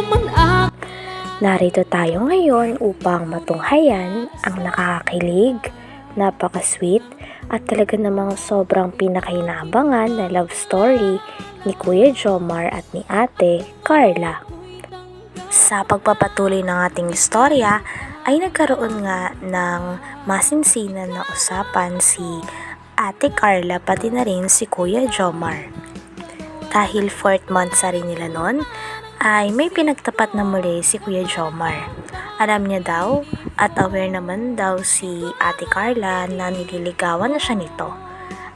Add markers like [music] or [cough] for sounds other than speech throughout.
naman ako Narito tayo ngayon upang matunghayan ang nakakakilig, napaka-sweet at talaga namang sobrang pinakainabangan na love story ni Kuya Jomar at ni Ate Carla. Sa pagpapatuloy ng ating istorya ay nagkaroon nga ng masinsinan na usapan si Ate Carla pati na rin si Kuya Jomar. Dahil fourth month sa rin nila noon, ay may pinagtapat na muli si Kuya Jomar. Alam niya daw at aware naman daw si Ate Carla na nililigawan na siya nito.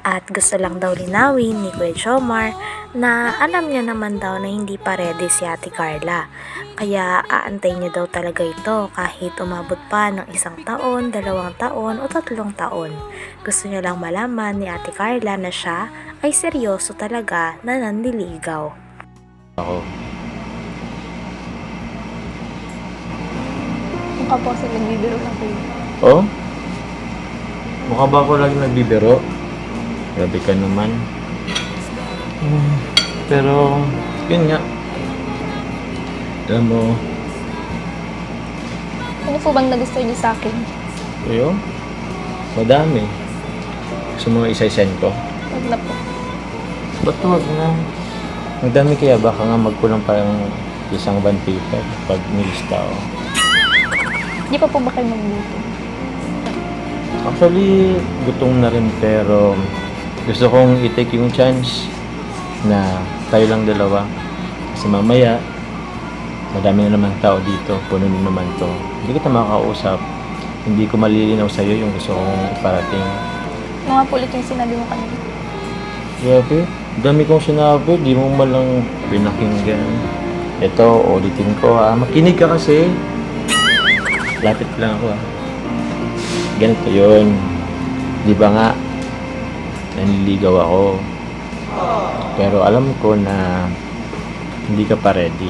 At gusto lang daw linawin ni Kuya Jomar na alam niya naman daw na hindi pa ready si Ate Carla. Kaya aantay niya daw talaga ito kahit umabot pa ng isang taon, dalawang taon o tatlong taon. Gusto niya lang malaman ni Ate Carla na siya ay seryoso talaga na nanliligaw. Ako. Mukha po kasi nagbibiro lang kayo. Oh? Mukha ba ako lagi nagbibiro? Grabe ka naman. Pero, yun nga. Alam mo, Ano po bang nagustuhan niyo sa akin? ayo, madami. Gusto mo isa-send ko? Huwag na po. Ba't huwag na? Ang dami kaya baka nga magkulang pa yung isang band paper pag nilista ko. Di pa po ba kayo magluto? Actually, gutom na rin pero gusto kong i-take yung chance na tayo lang dalawa. Kasi mamaya, madami na naman tao dito, puno na naman to. Hindi kita makakausap. Hindi ko malilinaw sa'yo yung gusto kong iparating. Ano nga po ulit yung sinabi mo kanina? Grabe, dami kong sinabi, di mo malang pinakinggan. Ito, ulitin ko ha. Makinig ka kasi. Lapit lang ako ha. Ganito yun. Di ba nga, nanliligaw ako. Pero alam ko na hindi ka pa ready.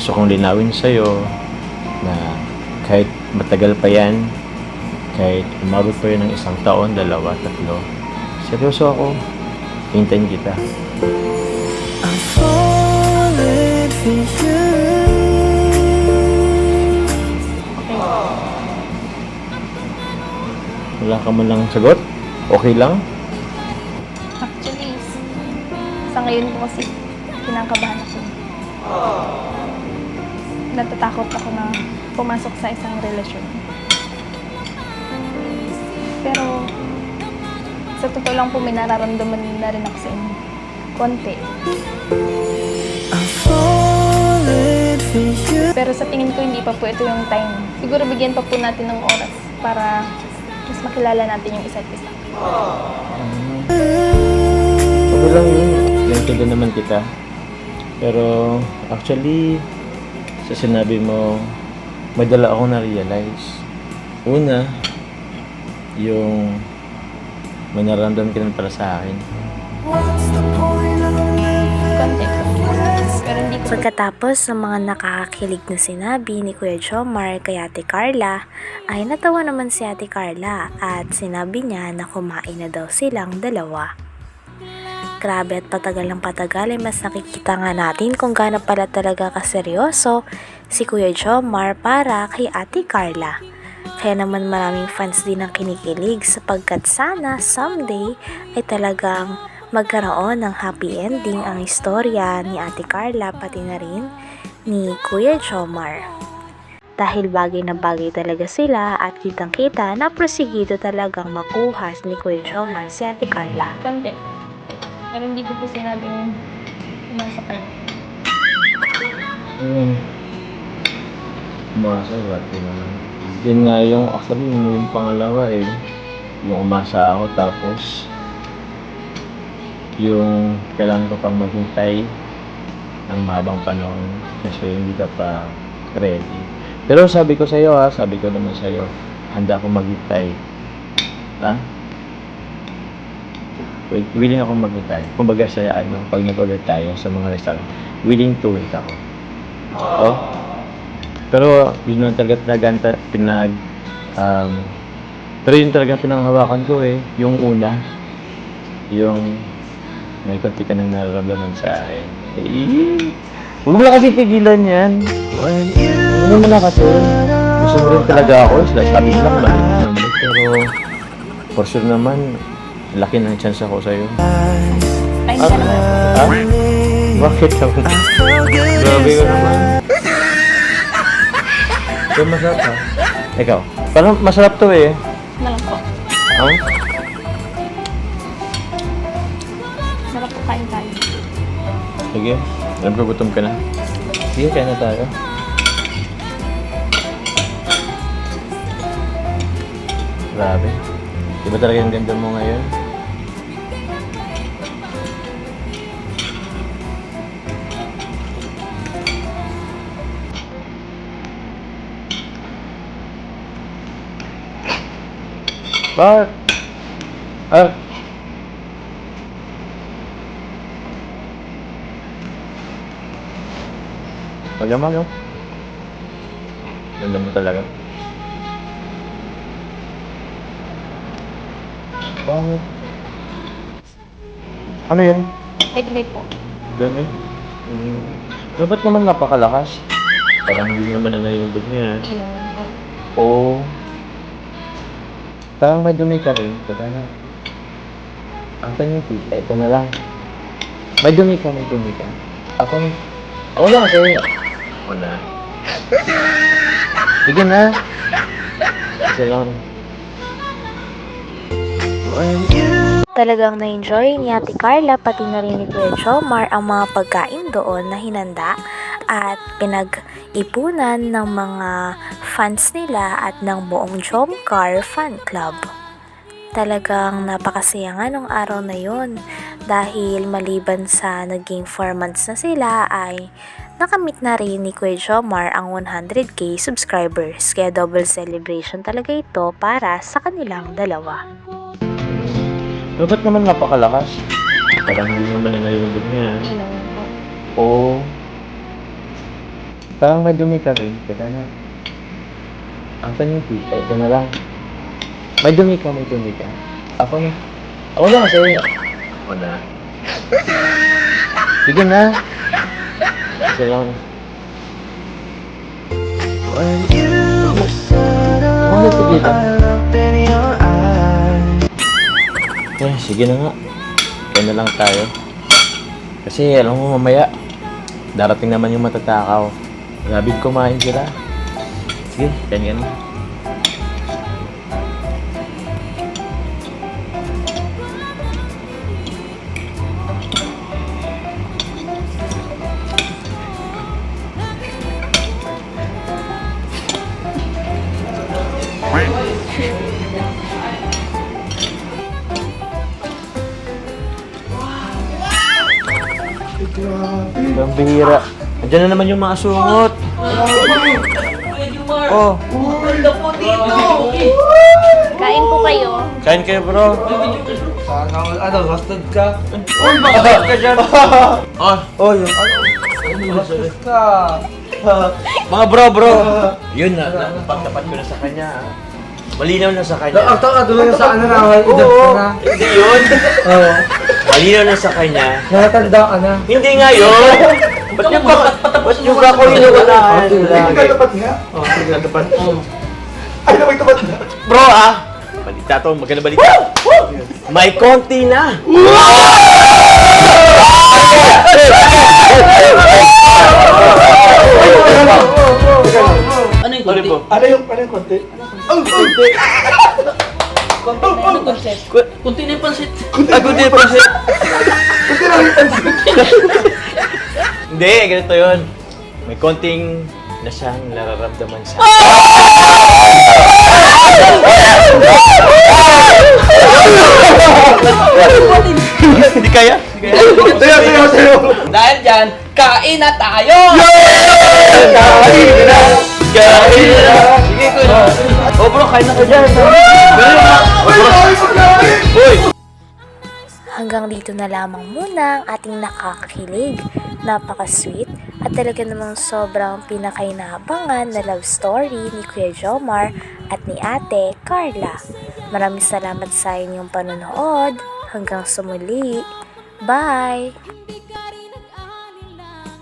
Gusto kong linawin sa'yo na kahit matagal pa yan, kahit umabot pa yun ng isang taon, dalawa, tatlo, seryoso ako. Hintayin kita. Wala ka man lang sagot? Okay lang? Actually, sa ngayon po kasi, kinakabahan ako. Natatakot ako na pumasok sa isang relasyon. Pero, sa totoo lang po, may nararamdaman na rin ako sa inyo. Konti. Pero sa tingin ko, hindi pa po ito yung time. Siguro bigyan pa po natin ng oras para mas makilala natin yung isa't isa. Okay lang yun. Naintindihan naman kita. Pero, actually, sa sinabi mo, may dala akong na-realize. Una, yung may nararamdaman ka pala sa akin. Pero hindi ko Pagkatapos ng mga nakakakilig na sinabi ni Kuya Jomar kay Ate Carla, ay natawa naman si Ate Carla at sinabi niya na kumain na daw silang dalawa. Grabe at patagal ng patagal ay mas nakikita nga natin kung gaano pala talaga kaseryoso si Kuya Jomar para kay Ate Carla. Kaya naman maraming fans din ang kinikilig sapagkat sana someday ay talagang magkaroon ng happy ending ang istorya ni Ate Carla pati na rin ni Kuya Jomar. Dahil bagay na bagay talaga sila at kitang kita na prosigido talagang makuha ni Kuya Jomar si Ate Carla. Konti. Pero hindi ko po sinabing umasa ka. Hmm. Umasa, ba't naman? Yun nga yung, actually, yun yung pangalawa eh. Yung umasa ako, tapos, yung kailangan ko pang maghintay ng mabang panahon kasi hindi ka pa ready. Pero sabi ko sa'yo ha, sabi ko naman sa'yo, handa akong maghintay. Ha? Wait, willing ako maghintay. Kumbaga sa ano, pag nag-order tayo sa mga restaurant, willing to wait ako. Oh. Pero yun lang talaga talaga pinag um, pero yun talaga pinanghawakan ko eh, yung una. Yung may konti ka nang nararamdaman sa akin. Eh, Huwag mo na kasi pigilan yan. Ano mo na kasi. Gusto mo rin talaga ako. Sabi lang, naman. Pero, for sure naman, laki ng chance ako sa'yo. Ka naman. Ha? Bakit naman? Grabe ka naman. Ito masarap ha? Ikaw, parang masarap to eh. Na lang po. Oh? Kain tayo. Sige, alam ko gutom ka na. Sige, kaya na tayo. Grabe. Iba talaga yung ganda mo ngayon. Bakit? Ah, Man, no? Ganda mo talaga. Bakit? Ano yan? Headlight po. Dami. Mm. Dapat naman napakalakas. Parang hindi naman na yung bag niya. Oo. Parang may dumi ka rin. Teka na. Ang kanyang tita, ito na lang. May dumi ka, may dumi ka. Ako, ako na kasi. Ako na. Sige na. Isa lang. Talagang na-enjoy ni Ate Carla pati na rin ni Kuya Jomar ang mga pagkain doon na hinanda at pinag-ipunan ng mga fans nila at ng buong Jomcar Fan Club. Talagang napakasaya nga nung araw na yun dahil maliban sa naging 4 months na sila ay nakamit na rin ni Kuya Jomar ang 100k subscribers kaya double celebration talaga ito para sa kanilang dalawa. Dapat naman napakalakas. Parang hindi naman na yung bag niya. Oo. Parang may dumi ka rin. Teka na. Ang kanyang tita, ito na lang. May dumi ka, may dumi ka. Ako na. Ako na kasi. Ako na. Sige na. Isa lang. Ako na tigilan. Eh, sige na nga. Kaya na lang tayo. Kasi alam mo mamaya, darating naman yung matatakaw. Grabe kumain sila. Sige, ganyan na. Ang bihira. Andiyan na naman yung mga sungot. Oh, Kain po kayo. kain kayo bro. Sana all, ano, bastard ka? Uy, bastard ka dyan! [laughs] Oh, Oh, yung ano? Bastard ka! mga bro bro. Yun na, napagtapat ko na sa kanya. ah. Malinaw na sa Ang kanya. taka doon sa ano na, edad ka na. Hindi yun. [laughs] Oo. Malinaw na sa kanya. Nakatanda ka na. Hindi nga yun. Ba't yung ba, ba't yung ba ko inuunahan? tapat nga? Oh, tapat. Ay, na may tapat na. Bro ah! Balita to, maganda balita. May konti na. Ano yung konti? Ano yung, ano yung konti? Konti na yung pansit. Konti na yung pansit. Siya. Konti lang yung pansit. Hindi, ganito yun. May konting na siyang nararamdaman sa Hindi kaya? Hindi kaya? Sayo, sayo, sayo! Dahil dyan, kain na tayo! Kain na! Kain na! Sige, kuya. Oh bro, kain na ka dyan. Oh. Uy! Hanggang dito na lamang muna ang ating nakakakilig, napaka-sweet at talaga namang sobrang pinakainabangan na love story ni Kuya Jomar at ni Ate Carla. Maraming salamat sa inyong panonood. Hanggang sumuli. Bye!